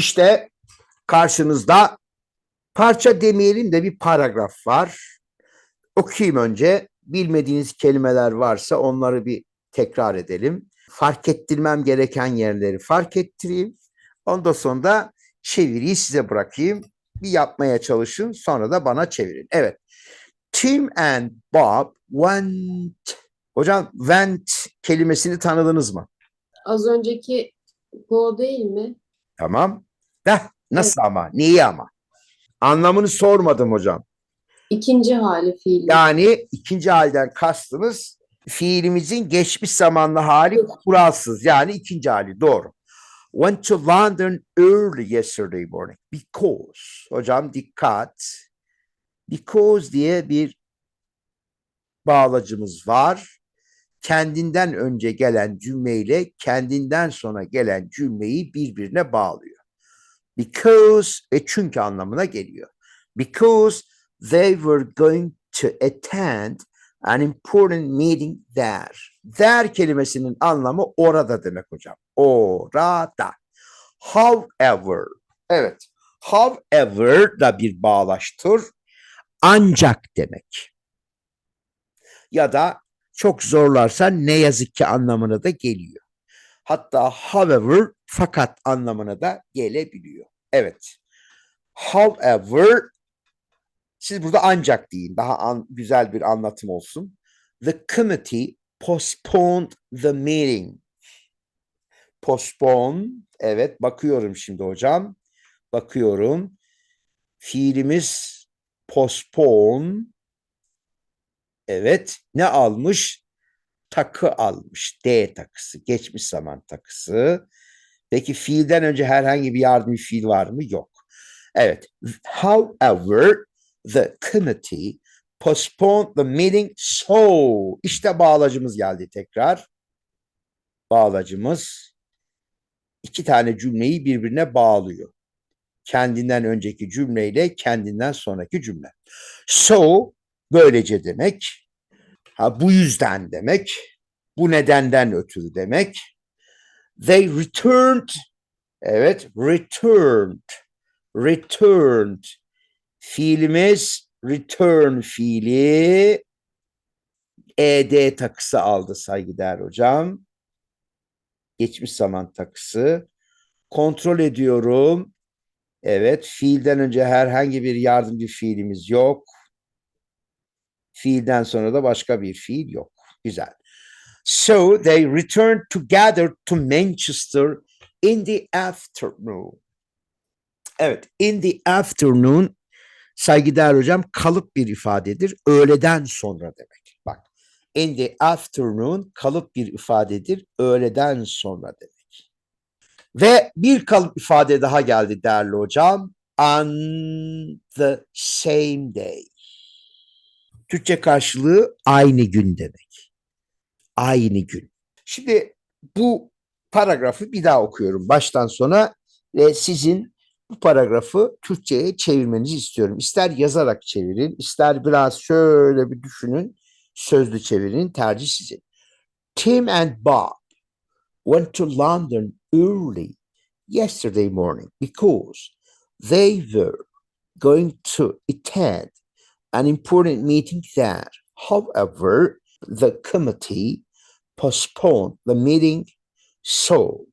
İşte karşınızda parça demeyelim de bir paragraf var. Okuyayım önce. Bilmediğiniz kelimeler varsa onları bir tekrar edelim. Fark ettirmem gereken yerleri fark ettireyim. Ondan sonra da çeviriyi size bırakayım. Bir yapmaya çalışın sonra da bana çevirin. Evet. Tim and Bob went. Hocam went kelimesini tanıdınız mı? Az önceki go değil mi? Tamam. Heh, nasıl ama? Neyi ama? Anlamını sormadım hocam. İkinci hali fiili. Yani ikinci halden kastımız fiilimizin geçmiş zamanlı hali kuralsız. Yani ikinci hali doğru. Went to London early yesterday morning because. Hocam dikkat. Because diye bir bağlacımız var. Kendinden önce gelen cümleyle kendinden sonra gelen cümleyi birbirine bağlıyor. Because ve çünkü anlamına geliyor. Because they were going to attend an important meeting there. There kelimesinin anlamı orada demek hocam. Orada. However. Evet. However da bir bağlaştır. Ancak demek. Ya da çok zorlarsa ne yazık ki anlamına da geliyor. Hatta however fakat anlamına da gelebiliyor. Evet. However siz burada ancak deyin. Daha an- güzel bir anlatım olsun. The committee postponed the meeting. Postpone. Evet bakıyorum şimdi hocam. Bakıyorum. Fiilimiz postpone. Evet. Ne almış? Takı almış. D takısı. Geçmiş zaman takısı. Peki fiilden önce herhangi bir yardım fiil var mı? Yok. Evet. However, the committee postponed the meeting so. İşte bağlacımız geldi tekrar. Bağlacımız iki tane cümleyi birbirine bağlıyor. Kendinden önceki cümleyle kendinden sonraki cümle. So böylece demek. Ha bu yüzden demek. Bu nedenden ötürü demek. They returned. Evet, returned. Returned. Fiilimiz return fiili ed takısı aldı saygıdeğer hocam. Geçmiş zaman takısı. Kontrol ediyorum. Evet, fiilden önce herhangi bir yardımcı fiilimiz yok. Fiilden sonra da başka bir fiil yok. Güzel. So they returned together to Manchester in the afternoon. Evet, in the afternoon saygıdeğer hocam kalıp bir ifadedir. Öğleden sonra demek. Bak, in the afternoon kalıp bir ifadedir. Öğleden sonra demek. Ve bir kalıp ifade daha geldi değerli hocam. On the same day. Türkçe karşılığı aynı gün demek. Aynı gün. Şimdi bu paragrafı bir daha okuyorum baştan sona ve sizin bu paragrafı Türkçe'ye çevirmenizi istiyorum. İster yazarak çevirin, ister biraz şöyle bir düşünün, sözlü çevirin, tercih sizin. Tim and Bob went to London early yesterday morning because they were going to attend an important meeting there. However, the committee postponed the meeting, so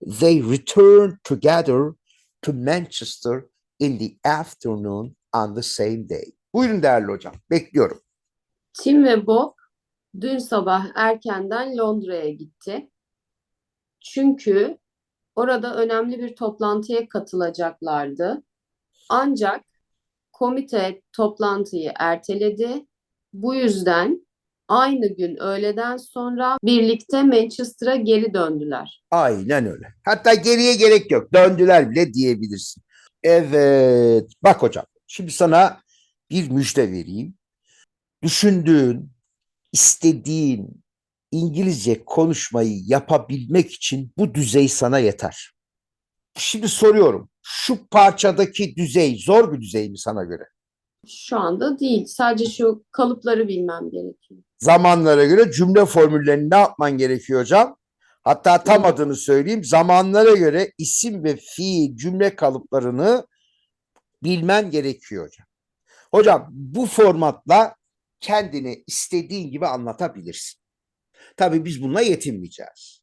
they returned together to Manchester in the afternoon on the same day. Buyurun değerli hocam, bekliyorum. Tim ve Bob dün sabah erkenden Londra'ya gitti. Çünkü orada önemli bir toplantıya katılacaklardı. Ancak komite toplantıyı erteledi. Bu yüzden aynı gün öğleden sonra birlikte Manchester'a geri döndüler. Aynen öyle. Hatta geriye gerek yok. Döndüler bile diyebilirsin. Evet. Bak hocam. Şimdi sana bir müjde vereyim. Düşündüğün, istediğin İngilizce konuşmayı yapabilmek için bu düzey sana yeter. Şimdi soruyorum. Şu parçadaki düzey zor bir düzey mi sana göre? Şu anda değil. Sadece şu kalıpları bilmem gerekiyor. Zamanlara göre cümle formüllerini ne yapman gerekiyor hocam? Hatta tam adını söyleyeyim. Zamanlara göre isim ve fiil cümle kalıplarını bilmen gerekiyor hocam. Hocam bu formatla kendini istediğin gibi anlatabilirsin. Tabii biz bununla yetinmeyeceğiz.